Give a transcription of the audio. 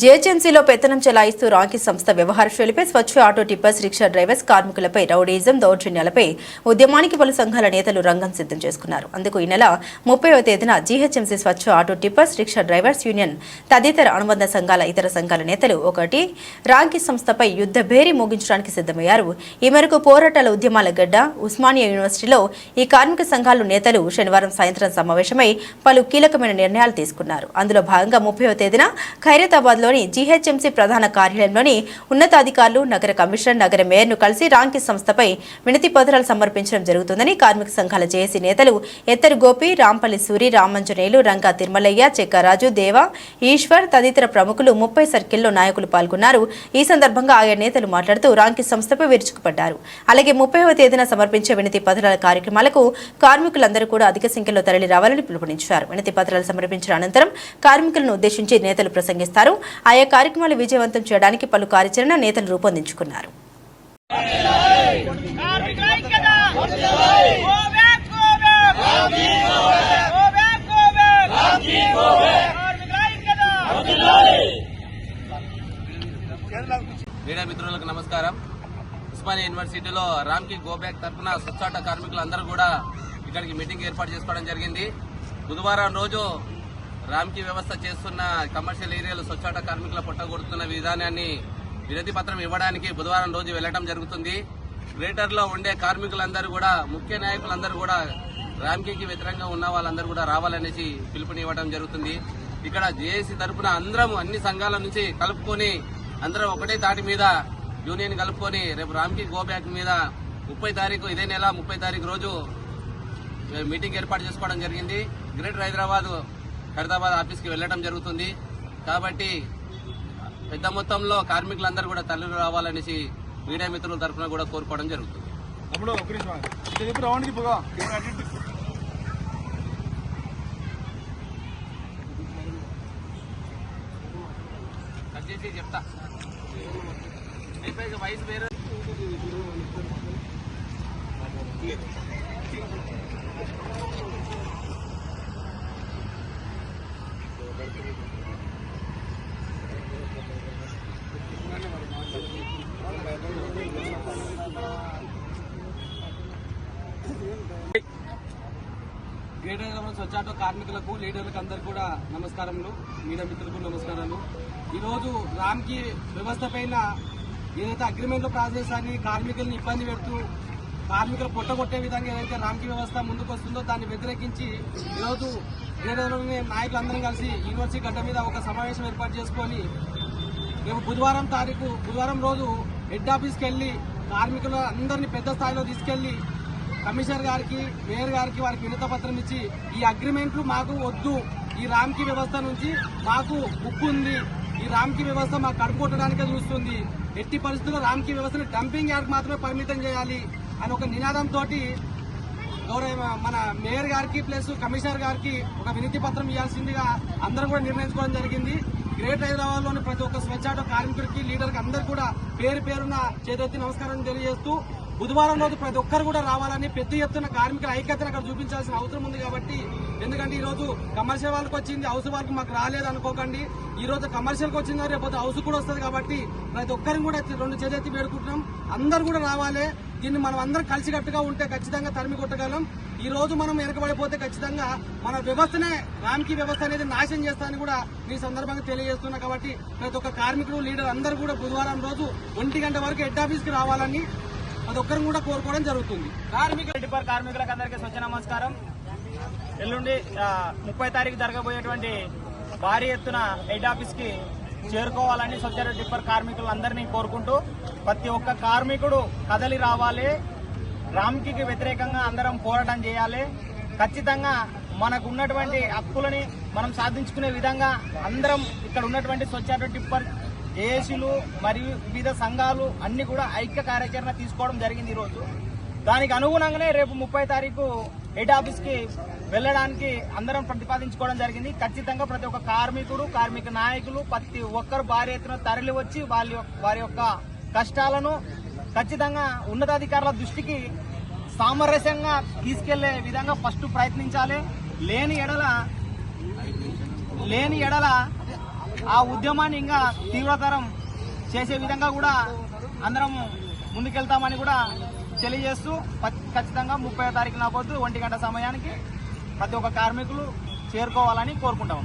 జీహెచ్ఎంసీలో పెత్తనం చెలాయిస్తూ రాంకీ సంస్థ వ్యవహార శైలిపై Swachh auto tippers rickshaw drivers కార్మికులపై రౌడీజం దౌర్జన్యాలపై ఉద్యమానికి పలు సంఘాల నేతలు రంగం సిద్ధం చేసుకున్నారు. అందుకు ఈ నెల ముప్పైవ తేదీన GHMC Swachh auto tippers rickshaw drivers union తదితర అనుబంధ సంఘాల ఇతర సంఘాల నేతలు ఒకటి రాంకీ సంస్థపై యుద్ధ భేరీ మోగించడానికి సిద్ధమయ్యారు. ఈ మేరకు పోరాటాల ఉద్యమాల గడ్డ ఉస్మానియా యూనివర్సిటీలో ఈ కార్మిక సంఘాల నేతలు శనివారం సాయంత్రం సమావేశమై పలు కీలకమైన నిర్ణయాలు తీసుకున్నారు. అందులో భాగంగా ముప్పైవ తేదీన ఖైరతాబాద్ హైదరాబాద్లోని జీహెచ్ఎంసీ ప్రధాన కార్యాలయంలోని ఉన్నతాధికారులు నగర కమిషనర్ నగర మేయర్ను కలిసి రాంకి సంస్థపై వినతి పత్రాలు సమర్పించడం జరుగుతుందని కార్మిక సంఘాల జేఏసీ నేతలు ఎత్తరు గోపి రాంపల్లి సూరి రామంజనేయులు రంగా తిరుమలయ్య చెక్కరాజు దేవ ఈశ్వర్ తదితర ప్రముఖులు ముప్పై సర్కిల్లో నాయకులు పాల్గొన్నారు. ఈ సందర్భంగా ఆయా నేతలు మాట్లాడుతూ రాంకి సంస్థపై విరుచుకుపడ్డారు. అలాగే ముప్పైవ తేదీన సమర్పించే వినతి పత్రాల కార్యక్రమాలకు కార్మికులందరూ కూడా అధిక సంఖ్యలో తరలి రావాలని పిలుపునిచ్చారు. వినతి పత్రాలు సమర్పించిన అనంతరం కార్మికులను ఉద్దేశించి నేతలు ప్రసంగిస్తారు. ఆయా కార్యక్రమాలు విజయవంతం చేయడానికి పలు కార్యాచరణ నేతలు రూపొందించుకున్నారు. కార్మిక మీడియా మిత్రులకు నమస్కారం. ఉస్మానియా యూనివర్సిటీలో రామ్కి గోబ్యాక్ తరఫున స్వచ్ఛాట కార్మికులందరూ కూడా ఇక్కడికి మీటింగ్ ఏర్పాటు చేసుకోవడం జరిగింది. బుధవారం రోజు రామ్కి వ్యవస్థ చేస్తున్న కమర్షియల్ ఏరియాలో స్వచ్ఛాట కార్మికుల పొట్టగొడుతున్న విధానాన్ని వినతి పత్రం ఇవ్వడానికి బుధవారం రోజు వెళ్ళడం జరుగుతుంది. గ్రేటర్లో ఉండే కార్మికులందరూ కూడా ముఖ్య నాయకులందరూ కూడా రామ్కీకి వ్యతిరేకంగా ఉన్న వాళ్ళందరూ కూడా రావాలనేసి పిలుపునివ్వడం జరుగుతుంది. ఇక్కడ జేఏసీ తరఫున అందరం అన్ని సంఘాల నుంచి కలుపుకొని అందరం ఒకటే తాటి మీద యూనియన్ కలుపుకొని రేపు రామ్కి గోబ్యాక్ మీద ముప్పై తారీఖు ఇదే నెల ముప్పై తారీఖు రోజు మీటింగ్ ఏర్పాటు చేసుకోవడం జరిగింది. గ్రేటర్ హైదరాబాద్ హైదరాబాద్ ఆఫీస్కి వెళ్ళడం జరుగుతుంది. కాబట్టి పెద్ద మొత్తంలో కార్మికులందరూ కూడా తల్లి రావాలనేసి మీడియా మిత్రుల తరఫున కూడా కోరుకోవడం జరుగుతుంది. తమ్ముడు ఒక నిమిషం గ్రేటర్ హైదరాబాద్ స్వచ్ఛాటో కార్మికులకు లీడర్లకు అందరు కూడా నమస్కారములు మీడియా మిత్రులకు నమస్కారాలు. ఈరోజు రామ్కి వ్యవస్థ పైన ఏదైతే అగ్రిమెంట్ ప్రాసెస్ కార్మికులను ఇబ్బంది పెడుతూ కార్మికులు పొట్టగొట్టే విధంగా ఏదైతే రామ్కి వ్యవస్థ ముందుకు వస్తుందో దాన్ని వ్యతిరేకించి ఈరోజు గ్రేటర్లోని నాయకులందరం కలిసి యూనివర్సిటీ గడ్డ మీద ఒక సమావేశం ఏర్పాటు చేసుకొని రేపు బుధవారం తారీఖు బుధవారం రోజు హెడ్ ఆఫీస్కి వెళ్ళి కార్మికుల అందరినీ పెద్ద స్థాయిలో తీసుకెళ్ళి కమిషనర్ గారికి మేయర్ గారికి వారికి వినత పత్రం ఇచ్చి ఈ అగ్రిమెంట్లు మాకు వద్దు. ఈ రామ్కి వ్యవస్థ నుంచి మాకు ఉప్పు ఉంది. ఈ రామ్కి వ్యవస్థ మాకు కడుపుకొట్టడానికే చూస్తుంది. ఎట్టి పరిస్థితుల్లో రామ్కి వ్యవస్థను డంపింగ్ యార్డ్ మాత్రమే పరిమితం చేయాలి అని ఒక నినాదంతో గౌరవ మన మేయర్ గారికి ప్లస్ కమిషనర్ గారికి ఒక వినతి పత్రం ఇవ్వాల్సిందిగా అందరం కూడా నిర్ణయించుకోవడం జరిగింది. గ్రేట్ హైదరాబాద్లోని ప్రతి ఒక్క స్వచ్ఛాట కార్మికుడికి లీడర్కి అందరు కూడా పేరు పేరున చేతెత్తి నమస్కారం తెలియజేస్తూ బుధవారం రోజు ప్రతి ఒక్కరు కూడా రావాలని పెద్ద ఎత్తున కార్మికుల ఐక్యతను అక్కడ చూపించాల్సిన అవసరం ఉంది కాబట్టి ఎందుకంటే ఈ రోజు కమర్షియల్ వాళ్ళకి వచ్చింది హౌస్ వాళ్ళకి మాకు రాలేదు అనుకోకండి. ఈ రోజు కమర్షియల్కి వచ్చిందో రేపు హౌస్ కూడా వస్తుంది కాబట్టి ప్రతి ఒక్కరిని కూడా రెండు చేతి వేడుకుంటున్నాం. అందరు కూడా రావాలి. దీన్ని మనం అందరం కలిసికట్టుగా ఉంటే ఖచ్చితంగా తరిమి కొట్టగలం. ఈ రోజు మనం వెనకబడిపోతే ఖచ్చితంగా మన వ్యవస్థనే రామ్కి వ్యవస్థ అనేది నాశనం చేస్తానని కూడా ఈ సందర్భంగా తెలియజేస్తున్నా కాబట్టి ప్రతి ఒక్క కార్మికుడు లీడర్ అందరూ కూడా బుధవారం రోజు ఒంటి గంట వరకు హెడ్ ఆఫీస్కి రావాలని ప్రతి ఒక్కరిని కూడా కోరుకోవడం జరుగుతుంది. కార్మిక కార్మికులకు అందరికీ స్వచ్ఛ నమస్కారం. ఎల్లుండి ముప్పై తారీఖు జరగబోయేటువంటి భారీ ఎత్తున హెడ్ ఆఫీస్కి చేరుకోవాలని స్వచ్ఛ డిప్పర్ కార్మికులందరినీ కోరుకుంటూ ప్రతి ఒక్క కార్మికుడు కదలి రావాలి. రామ్కి వ్యతిరేకంగా అందరం పోరాటం చేయాలి. ఖచ్చితంగా మనకు ఉన్నటువంటి హక్కులని మనం సాధించుకునే విధంగా అందరం ఇక్కడ ఉన్నటువంటి స్వచ్ఛ టిప్పర్ జేఏసీలు మరియు వివిధ సంఘాలు అన్ని కూడా ఐక్య కార్యాచరణ తీసుకోవడం జరిగింది ఈరోజు. దానికి అనుగుణంగానే రేపు ముప్పై తారీఖు హెడ్ ఆఫీస్కి వెళ్ళడానికి అందరం ప్రతిపాదించుకోవడం జరిగింది. ఖచ్చితంగా ప్రతి ఒక్క కార్మికుడు కార్మిక నాయకులు ప్రతి ఒక్కరు భారీ ఎత్తున తరలి వచ్చి వాళ్ళ యొక్క- వారి యొక్క కష్టాలను ఖచ్చితంగా ఉన్నతాధికారుల దృష్టికి సామరస్యంగా తీసుకెళ్ళే విధంగా ఫస్ట్ ప్రయత్నించాలి. లేని ఎడల లేని ఎడల ఆ ఉద్యమాన్ని ఇంకా తీవ్రతరం చేసే విధంగా కూడా అందరం ముందుకెళ్తామని కూడా తెలియజేస్తూ ఖచ్చితంగా ముప్పై తారీఖున పొద్దు ఒంటి గంట సమయానికి ప్రతి ఒక్క కార్మికులు చేరుకోవాలని కోరుకుంటాం